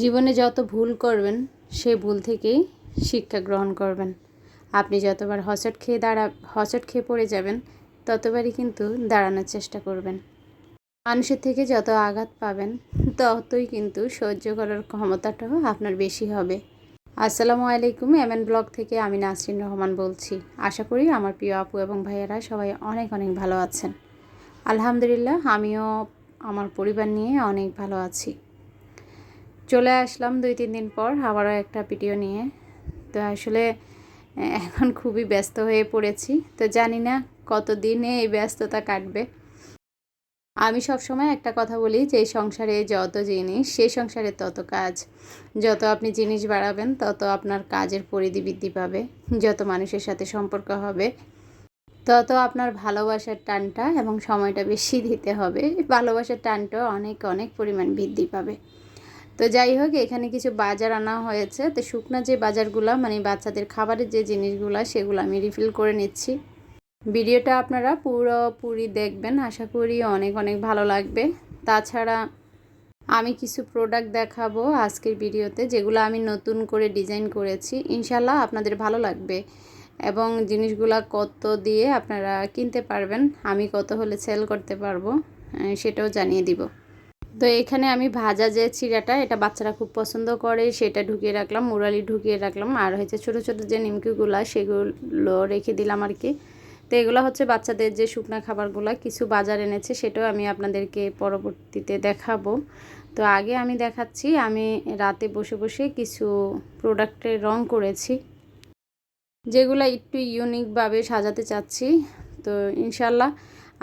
জীবনে যত ভুল করবেন সেই ভুল থেকেই শিক্ষা গ্রহণ করবেন। আপনি যতবার হচট খেয়ে দাঁড়া হচট খেয়ে পড়ে যাবেন, ততবারই কিন্তু দাঁড়ানোর চেষ্টা করবেন। মানুষের থেকে যত আঘাত পাবেন, ততই কিন্তু সহ্য করার ক্ষমতাটাও আপনার বেশি হবে। আসসালামু আলাইকুম, এমএন ব্লগ থেকে আমি নাসরিন রহমান বলছি। আশা করি আমার প্রিয় আপু এবং ভাইয়েরা সবাই অনেক অনেক ভালো আছেন। আলহামদুলিল্লাহ, আমিও আমার পরিবার নিয়ে অনেক ভালো আছি। চলে আসলাম দুই, তিন দিন পর আবারও একটা ভিডিও নিয়ে। তো আসলে এখন খুবই ব্যস্ত হয়ে পড়েছি। তো জানি না কতদিনে এই ব্যস্ততা কাটবে। আমি সবসময় একটা কথা বলি যে সংসারে যত জিনিস, সেই সংসারে তত কাজ। যত আপনি জিনিস বাড়াবেন, তত আপনার কাজের পরিধি বৃদ্ধি পাবে। যত মানুষের সাথে সম্পর্ক হবে, তত আপনার ভালোবাসার টানটা এবং সময়টা বেশি দিতে হবে। ভালোবাসার টানটাও অনেক অনেক পরিমাণ বৃদ্ধি পাবে। তো যাই হোক, এখানে কিছু বাজার আনা হয়েছে। তো শুকনো যে বাজারগুলো মানে বাচ্চাদের খাবারের যে জিনিসগুলো, সেগুলো আমি রিফিল করে নিচ্ছি। ভিডিওটা আপনারা পুরোপুরি দেখবেন। আশা করি অনেক অনেক ভালো লাগবে। তাছাড়া আমি কিছু প্রোডাক্ট দেখাবো আজকের ভিডিওতে, যেগুলো আমি নতুন করে ডিজাইন করেছি। ইনশাল্লাহ আপনাদের ভালো লাগবে। এবং জিনিসগুলো কত দিয়ে আপনারা কিনতে পারবেন, আমি কত হলে সেল করতে পারব সেটাও জানিয়ে দিব। তো এখানে আমি ভাজা যে চিড়াটা এটা বাচ্চারা খুব পছন্দ করে, সেটা ঢুকিয়ে রাখলাম, মুরালি ঢুকিয়ে রাখলাম, আর হচ্ছে ছোটো ছোটো যে নিমকিগুলো, সেগুলো রেখে দিলাম আর কি। তো এগুলো হচ্ছে বাচ্চাদের যে শুকনা খাবারগুলো, কিছু বাজার এনেছে, সেটাও আমি আপনাদেরকে পরবর্তীতে দেখাবো। তো আগে আমি দেখাচ্ছি, আমি রাতে বসে বসে কিছু প্রোডাক্টের রং করেছি, যেগুলো একটু ইউনিকভাবে সাজাতে চাচ্ছি। তো ইনশাল্লাহ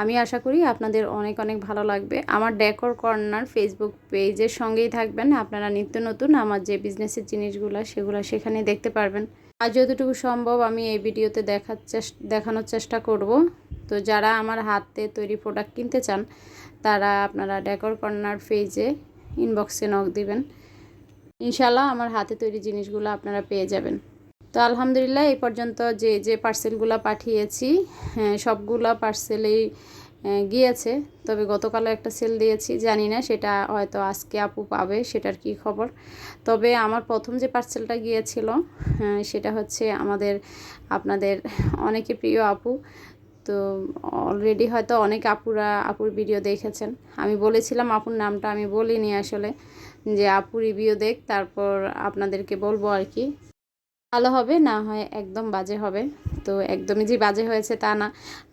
আমি আশা করি আপনাদের অনেক অনেক ভালো লাগবে। আমার ডেকর কর্নার ফেসবুক পেজের সঙ্গেই থাকবেন। আপনারা নিত্য নতুন আমার যে বিজনেসের জিনিসগুলো, সেগুলো সেখানে দেখতে পারবেন। আর যতটুকু সম্ভব আমি এই ভিডিওতে দেখার চেষ্টা দেখানোর চেষ্টা করব। তো যারা আমার হাতে তৈরি প্রোডাক্ট কিনতে চান, তারা আপনারা ডেকর কর্নার পেজে ইনবক্সে নক দিবেন। ইনশাল্লাহ আমার হাতে তৈরি জিনিসগুলো আপনারা পেয়ে যাবেন। তো আলহামদুলিল্লাহ এই পর্যন্ত যে যে পার্সেলগুলো পাঠিয়েছি হ্যাঁ সবগুলো পার্সেলেই গিয়েছে। তবে গতকালও একটা সেল দিয়েছি, জানি না সেটা হয়তো আজকে আপু পাবে, সেটার কি খবর। তবে আমার প্রথম যে পার্সেলটা গিয়েছিল সেটা হচ্ছে আমাদের, আপনাদের অনেকে প্রিয় আপু। তো অলরেডি হয়তো অনেক আপুরা, আপুর ভিডিও দেখেছেন। আমি বলেছিলাম আপুর নামটা, আমি বলিনি আসলে যে আপু রিভিউ দেখ, তারপর আপনাদেরকে বলব আর কি। ভালো হবে, না হয় একদম বাজে হবে। তো একদমই যে বাজে হয়েছে তা না,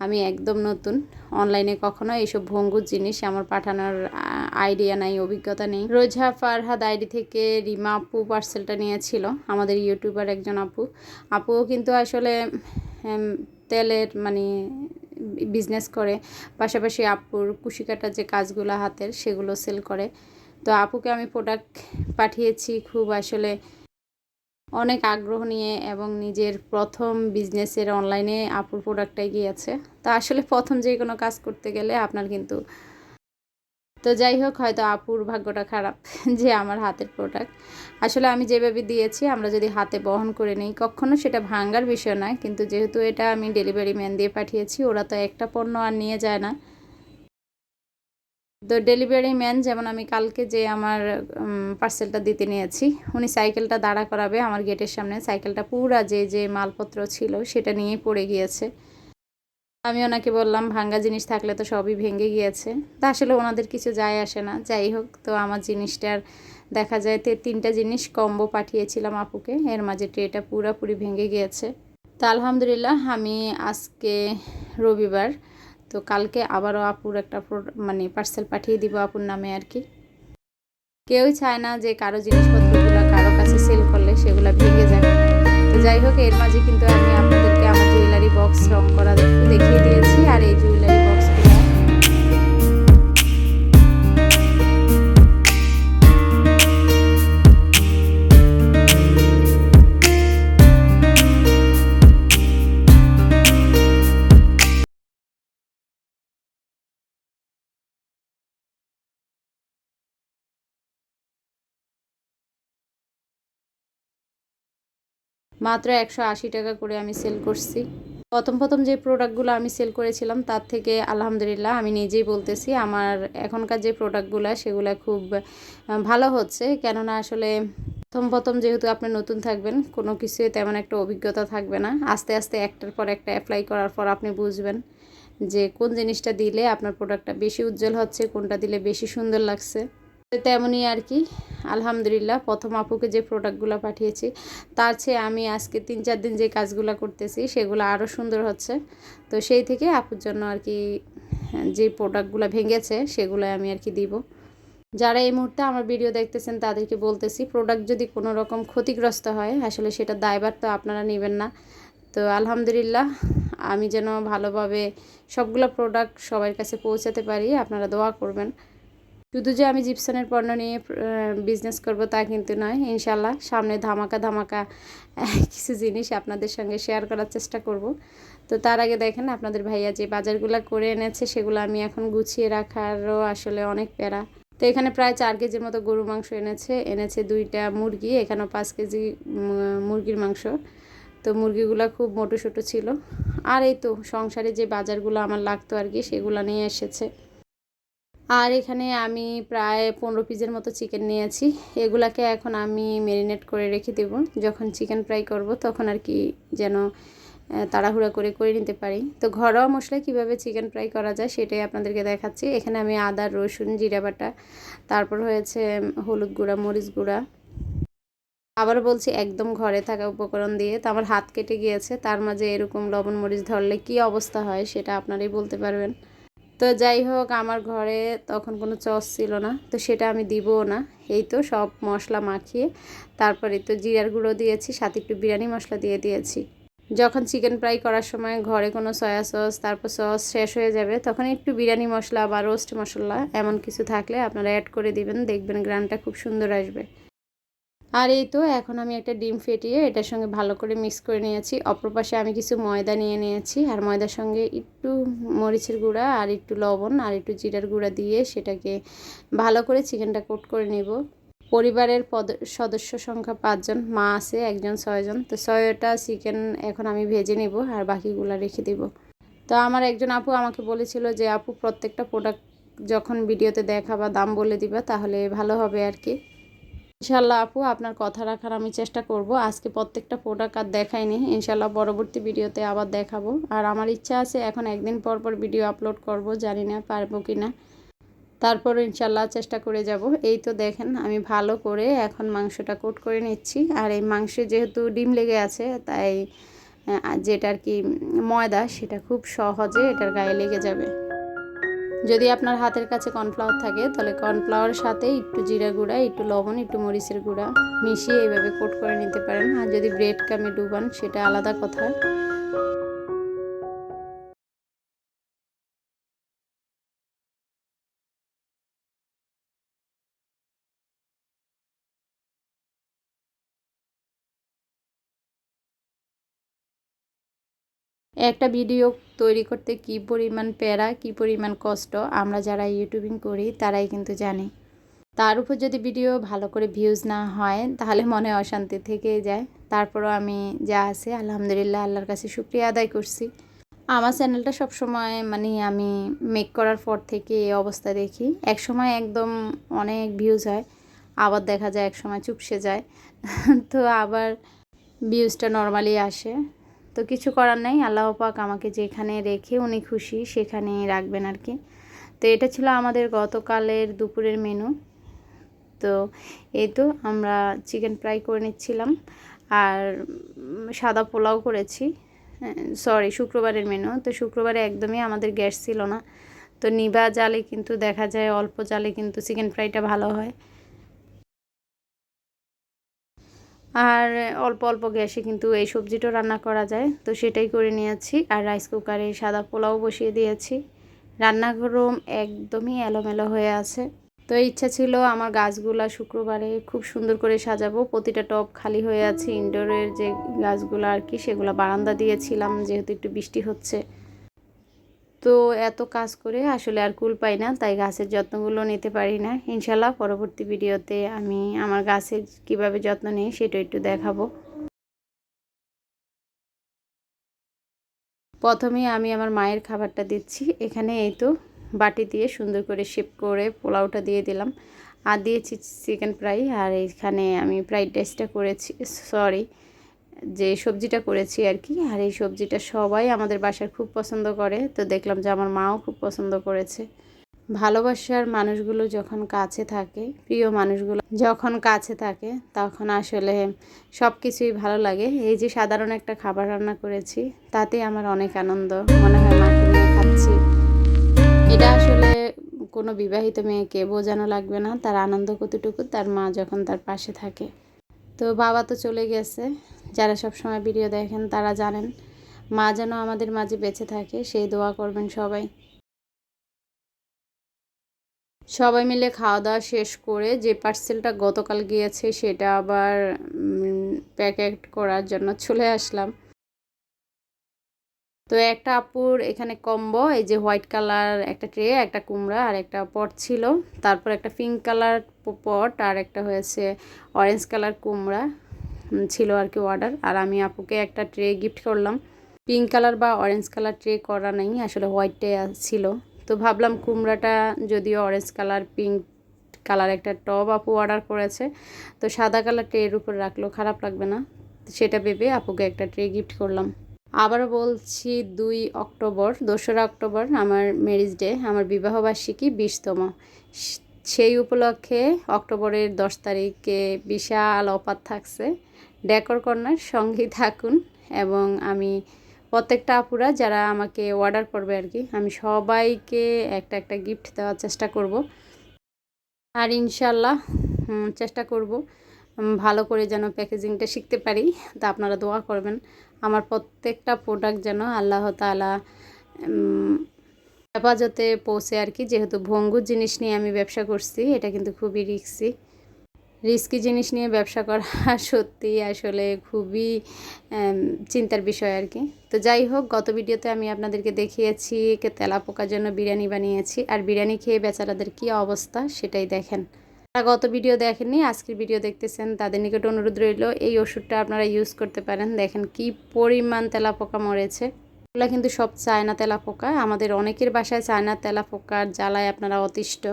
আমি একদম নতুন। অনলাইনে কখনো এইসব ভঙ্গুর জিনিস আমার পাঠানোর আইডিয়া নাই, অভিজ্ঞতা নেই। রোজা ফারহাদ আইডি থেকে রিমা আপু পার্সেলটা নিয়েছিল, আমাদের ইউটিউবার একজন আপু। আপুও কিন্তু আসলে তেলের মানে বিজনেস করে, পাশাপাশি আপুর কুশি কাটার যে কাজগুলো হাতের, সেগুলো সেল করে। তো আপুকে আমি প্রোডাক্ট পাঠিয়েছি, খুব আসলে অনেক আগ্রহ নিয়ে এবং নিজের প্রথম বিজনেসের অনলাইনে আপুর প্রোডাক্টটাই গিয়েছে। তা আসলে প্রথম যে কোনো কাজ করতে গেলে আপনার কিন্তু তো যাই হোক, হয়তো আপুর ভাগ্যটা খারাপ যে আমার হাতের প্রোডাক্ট আসলে আমি যেভাবে দিয়েছি, আমরা যদি হাতে বহন করে নিই, কখনো সেটা ভাঙ্গার বিষয় নয়। কিন্তু যেহেতু এটা আমি ডেলিভারি ম্যান দিয়ে পাঠিয়েছি, ওরা তো একটা পণ্য আর নিয়ে যায় না। তো ডেলিভারি ম্যান যেমন আমি কালকে যে আমার পার্সেলটা দিতে নিয়েছি, উনি সাইকেলটা দাঁড়া করাবে আমার গেটের সামনে। সাইকেলটা পুরা যে যে মালপত্র ছিল সেটা নিয়ে পড়ে গিয়েছে। আমি ওনাকে বললাম, ভাঙ্গা জিনিস থাকলে তো সবই ভেঙে গিয়েছে। তা আসলে ওনাদের কিছু যায় আসে না। যাই হোক, তো আমার জিনিসটার দেখা যায় তে, তিনটা জিনিস কম্বো পাঠিয়েছিলাম আপুকে। এর মাঝে ট্রেটা পুরাপুরি ভেঙে গিয়েছে। তো আলহামদুলিল্লাহ, আমি আজকে রবিবার তো কালকে আবারও আপুর একটা মানে পার্সেল পাঠিয়ে দিব আপুর নামে আর কি। কেউই চায় না যে কারও জিনিসপত্রগুলো কারও কাছে সেল করলে সেগুলো ভেঙে যায়। তো যাই হোক, এর মাঝে কিন্তু আমি আপনাদেরকে আমার জুয়েলারি বক্স রং করা দেখিয়ে দিয়েছি, আর এই জুয়েলারি মাত্র একশো আশি টাকা করে আমি সেল করছি। প্রথম প্রথম যে প্রোডাক্টগুলো আমি সেল করেছিলাম, তার থেকে আলহামদুলিল্লাহ আমি নিজেই বলতেছি, আমার এখনকার যে প্রোডাক্টগুলো সেগুলো খুব ভালো হচ্ছে। কেননা আসলে প্রথম প্রথম যেহেতু আপনি নতুন থাকবেন, কোনো কিছুই তেমন একটা অভিজ্ঞতা থাকবে না। আস্তে আস্তে একটার পর একটা অ্যাপ্লাই করার পর আপনি বুঝবেন যে কোন জিনিসটা দিলে আপনার প্রোডাক্টটা বেশি উজ্জ্বল হচ্ছে, কোনটা দিলে বেশি সুন্দর লাগছে। তেমনই আর কি। আলহামদুলিল্লাহ, প্রথম আপুকে যে প্রোডাক্টগুলো পাঠিয়েছি, তার চেয়ে আমি আজকে তিন চার দিন যে কাজগুলো করতেছি, সেগুলো আরও সুন্দর হচ্ছে। তো সেই থেকে আপুর জন্য আর কি যে প্রোডাক্টগুলো ভেঙেছে সেগুলো আমি আর কি দিব। যারা এই মুহূর্তে আমার ভিডিও দেখতেছেন, তাদেরকে বলতেছি প্রোডাক্ট যদি কোনো রকম ক্ষতিগ্রস্ত হয়, আসলে সেটা দায়বার তো আপনারা নেবেন না। তো আলহামদুলিল্লাহ, আমি যেন ভালোভাবে সবগুলো প্রোডাক্ট সবার কাছে পৌঁছাতে পারি, আপনারা দোয়া করবেন। শুধু যে আমি জিপসনের পণ্য নিয়ে বিজনেস করব তা কিন্তু নয়। ইনশাল্লাহ সামনে ধামাকা ধামাকা কিছু জিনিস আপনাদের সঙ্গে শেয়ার করার চেষ্টা করব। তো তার আগে দেখেন আপনাদের ভাইয়া যে বাজারগুলো করে এনেছে, সেগুলো আমি এখন গুছিয়ে রাখারও আসলে অনেক প্যারা। তো এখানে প্রায় চার কেজির মতো গরু মাংস এনেছে। এনেছে দুইটা মুরগি, এখানেও পাঁচ কেজি মুরগির মাংস। তো মুরগিগুলো খুব মোটো ছোটো ছিল। আর এই তো সংসারে যে বাজারগুলো আমার লাগতো আর কি, সেগুলো নিয়ে এসেছে। আর এখানে আমি প্রায় পনেরো পিসের মতো চিকেন নিয়েছি। এগুলাকে এখন আমি ম্যারিনেট করে রেখে দেব। যখন চিকেন ফ্রাই করব তখন আর কি যেন তাড়াহুড়া করে করে নিতে পারি। তো ঘরোয়া মশলা কীভাবে চিকেন ফ্রাই করা যায় সেটাই আপনাদেরকে দেখাচ্ছি। এখানে আমি আদা, রসুন, জিরা বাটা, তারপর হয়েছে হলুদ গুঁড়া, মরিচ গুঁড়া। আবার বলছি, একদম ঘরে থাকা উপকরণ দিয়ে। তো আমার হাত কেটে গিয়েছে, তার মাঝে এরকম লবণ, মরিচ ধরলে কি অবস্থা হয় সেটা আপনারাই বলতে পারবেন। তো যাই হোক, আমার ঘরে তখন কোনো চস ছিল না, তো সেটা আমি দিবও না। এই তো সব মশলা মাখিয়ে, তারপরে তো জিরার গুঁড়ো দিয়েছি, সাথে একটু বিরিয়ানি মশলা দিয়ে দিয়েছি। যখন চিকেন ফ্রাই করার সময় ঘরে কোনো সয়া সস, তারপর সস শেষ হয়ে যাবে, তখন একটু বিরিয়ানি মশলা বা রোস্ট মশলা এমন কিছু থাকলে আপনারা অ্যাড করে দিবেন, দেখবেন গ্রানটা খুব সুন্দর আসবে। আর এই তো এখন আমি একটা ডিম ফেটিয়ে এটার সঙ্গে ভালো করে মিক্স করে নিয়েছি। অপর পাশে আমি কিছু ময়দা নিয়ে নিয়েছি। আর ময়দার সঙ্গে একটু মরিচের গুঁড়া আর একটু লবণ আর একটু জিরার গুঁড়া দিয়ে সেটাকে ভালো করে চিকেনটা কোট করে নেব। পরিবারের পদ, সদস্য সংখ্যা পাঁচজন, মা আছে, একজন, ছয়জন। তো ছয়টা চিকেন এখন আমি ভেজে নেব আর বাকিগুলো রেখে দেব। তো আমার একজন আপু আমাকে বলেছিল যে, আপু, প্রত্যেকটা প্রোডাক্ট যখন ভিডিওতে দেখা বা দাম বলে দিবা, তাহলে ভালো হবে আর কি। ইনশাল্লাহ আপু, আপনার কথা রাখার আমি চেষ্টা করব। আজকে প্রত্যেকটা প্রোডাক্ট আর দেখাইনি ইনশাল্লাহ পরবর্তী ভিডিওতে আবার দেখাবো। আর আমার ইচ্ছা আছে এখন একদিন পর পর ভিডিও আপলোড করব, জানি না পারব কি না। তারপর ইনশাল্লাহ চেষ্টা করে যাব। এই তো দেখেন, আমি ভালো করে এখন মাংসটা কোট করে নিচ্ছি। আর এই মাংসে যেহেতু ডিম লেগে আছে, তাই যেটা আর কি ময়দা, সেটা খুব সহজে এটার গায়ে লেগে যাবে। যদি আপনার হাতের কাছে কর্নফ্লাওয়ার থাকে, তাহলে কর্নফ্লাওয়ার সাথে একটু জিরা গুঁড়া, একটু লবণ, একটু মরিচের গুঁড়া মিশিয়ে এইভাবে কোট করে নিতে পারেন। আর যদি ব্রেড কামে ডুবান, সেটা আলাদা কথা। একটা ভিডিও তৈরি করতে কি পরিমাণ প্যারা, কি পরিমাণ কষ্ট আমরা যারা ইউটিউবিং করি তারাই কিন্তু জানি। তার উপর যদি ভিডিও ভালো করে ভিউজ না হয়, তাহলে মনে অশান্তি থেকে যায়। তারপরও আমি যা আছে, আলহামদুলিল্লাহ, আল্লাহর কাছে শুক্রিয়া আদায় করছি। আমার চ্যানেলটা সব সময় মানে আমি মেক করার পর থেকে এই অবস্থা দেখি। এক সময় একদম অনেক ভিউজ হয়, আবার দেখা যায় এক সময় চুপসে যায়। তো আবার ভিউজটা নর্মালি আসে। তো কিছু করার নেই, আল্লাহ পাক আমাকে যেখানে রেখে উনি খুশি সেখানে রাখবেন আর কি তো এটা ছিল আমাদের গতকালের দুপুরের মেনু তো এই তো আমরা চিকেন ফ্রাই করে নিচ্ছিলাম আর সাদা পোলাও করেছি। সরি শুক্রবারের মেনু তো শুক্রবারে একদমই আমাদের গ্যাস ছিল না। তো নিবা জালে কিন্তু দেখা যায়, অল্প জালে কিন্তু চিকেন ফ্রাইটা ভালো হয়। আর অল্প অল্প গ্যাসে কিন্তু এই সবজিটাও রান্না করা যায়। তো সেটাই করে নিয়েছি। আর রাইস কুকারে সাদা পোলাও বসিয়ে দিয়েছি। রান্নাঘরও একদমই এলোমেলো হয়ে আছে। তো ইচ্ছা ছিল আমার গাছগুলা শুক্রবারে খুব সুন্দর করে সাজাবো। প্রতিটা টপ খালি হয়ে আছে। ইনডোরের যে গাছগুলো আর কি, সেগুলো বারান্দা দিয়েছিলাম। যেহেতু একটু বৃষ্টি হচ্ছে। তো এত কাজ করে আসলে আর কুল পাই না, তাই গাছের যত্নগুলো নিতে পারি না। ইনশাল্লাহ পরবর্তী ভিডিওতে আমি আমার গাছের কীভাবে যত্ন নিই সেটা একটু দেখাবো। প্রথমে আমি আমার মায়ের খাবারটা দিচ্ছি। এখানে এই তো বাটি দিয়ে সুন্দর করে শেপ করে পোলাওটা দিয়ে দিলাম। আর দিয়েছি চিকেন ফ্রাই, আর এখানে আমি ফ্রাইড রাইসটা করেছি, সরি যে সবজিটা করেছি আর কি, আর এই সবজিটা সবাই আমাদের বাসার খুব পছন্দ করে। তো দেখলাম যে আমার মাও খুব পছন্দ করেছে। ভালোবাসার মানুষগুলো যখন কাছে থাকে, প্রিয় মানুষগুলো যখন কাছে থাকে, তখন আসলে সব কিছুই ভালো লাগে। এই যে সাধারণ একটা খাবার রান্না করেছি, তাতে আমার অনেক আনন্দ। মনে হয় মাকে নিয়ে খাচ্ছি। এটা আসলে কোনো বিবাহিত মেয়েকে বোঝানো লাগবে না, তার আনন্দ কতটুকু, তার মা যখন তার পাশে থাকে। তো বাবা তো চলে গেছে যারা সব সময় ভিডিও দেখেন তারা জানেন, মা যেন আমাদের মাঝে বেঁচে থাকে, সেই দোয়া করবেন সবাই। সবাই মিলে খাওয়া দাওয়া শেষ করে যে পার্সেলটা গতকাল গিয়েছে সেটা আবার প্যাকেট করার জন্য চলে আসলাম। তো একটা আপুর এখানে কম্বো, এই যে হোয়াইট কালার একটা ট্রে, একটা কুমড়া আর একটা পট ছিল। তারপর একটা পিঙ্ক কালার পট আর একটা হয়েছে অরেঞ্জ কালার কুমড়া। ছিল আর কি অর্ডার আর আমি আপুকে একটা ট্রে গিফট করলাম। পিঙ্ক কালার বা অরেঞ্জ কালার ট্রে করা নেই, আসলে হোয়াইটে ছিল। তো ভাবলাম কুমড়াটা যদিও অরেঞ্জ কালার পিঙ্ক কালার একটা টব আপু অর্ডার করেছে। তো সাদা কালার ট্রের উপর রাখলেও খারাপ লাগবে না। সেটা ভেবে আপুকে একটা ট্রে গিফট করলাম। আবারও বলছি দুই অক্টোবর, দোসরা অক্টোবর, আমার ম্যারিজ ডে আমার বিবাহবার্ষিকী বিশতম। সেই উপলক্ষে অক্টোবরের দশ তারিখে বিশাল অপার থাকছে। ডেকর কর্নার সঙ্গে থাকুন এবং আমি প্রত্যেকটা আপুরা যারা আমাকে অর্ডার করবে আর কি, আমি সবাইকে একটা একটা গিফট দেওয়ার চেষ্টা করব। আর ইনশাল্লাহ চেষ্টা করব ভালো করে যেন প্যাকেজিংটা শিখতে পারি। তা আপনারা দোয়া করবেন। আমার প্রত্যেকটা প্রোডাক্ট যেন আল্লাহ তালা হেফাজতে পৌঁছে আর কি, যেহেতু ভঙ্গুর জিনিস নিয়ে আমি ব্যবসা করছি, এটা কিন্তু খুবই রিক্সি রিস্কি জিনিস নিয়ে ব্যবসা করা সত্যি আসলে খুবই চিন্তার বিষয় আর কি। তো যাই হোক, গত ভিডিওতে আমি আপনাদেরকে দেখিয়েছি তেলা পোকার জন্য বিরিয়ানি বানিয়েছি, আর বিরিয়ানি খেয়ে বেচারাদের কী অবস্থা সেটাই দেখেন। তারা গত ভিডিও দেখেননি, আজকের ভিডিও দেখতেছেন, তাদের নিকট অনুরোধ রইল, এই ওষুধটা আপনারা ইউজ করতে পারেন। দেখেন কি পরিমাণ তেলা পোকা মরেছে। এগুলো কিন্তু সব চায়না তেলা পোকা আমাদের অনেকের বাসায় চায়না তেলা পোকার জ্বালায় আপনারা অতিষ্ঠ।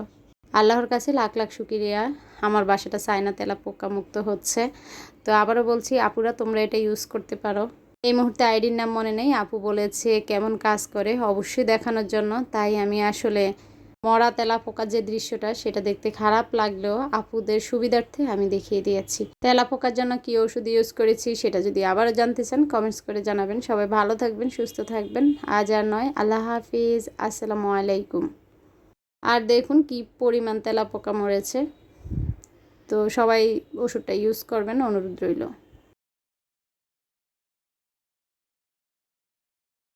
আল্লাহর কাছে লাখ লাখ সুকিরিয়া আমার বাসাটা চায়না তেলা পোকা মুক্ত হচ্ছে। তো আবারও বলছি, আপুরা, তোমরা এটা ইউজ করতে পারো। এই মুহূর্তে আইডির নাম মনে নেই। আপু বলেছে, কেমন কাজ করে? অবশ্যই দেখানোর জন্য। তাই আমি আসলে মরা তেলা পোকার যে দৃশ্যটা, সেটা দেখতে খারাপ লাগলেও আপুদের সুবিধার্থে আমি দেখিয়ে দিয়েছি। তেলা পোকার জন্য কী ওষুধ ইউজ করেছি, সেটা যদি আবারও জানতে চান কমেন্টস করে জানাবেন। সবাই ভালো থাকবেন, সুস্থ থাকবেন। আজ আর নয়। আল্লাহ হাফিজ। আসসালামু আলাইকুম। আর দেখুন কি পরিমাণ তেলা পোকা মরেছে। তো সবাই ওষুধটা ইউজ করবেন, অনুরোধ রইল।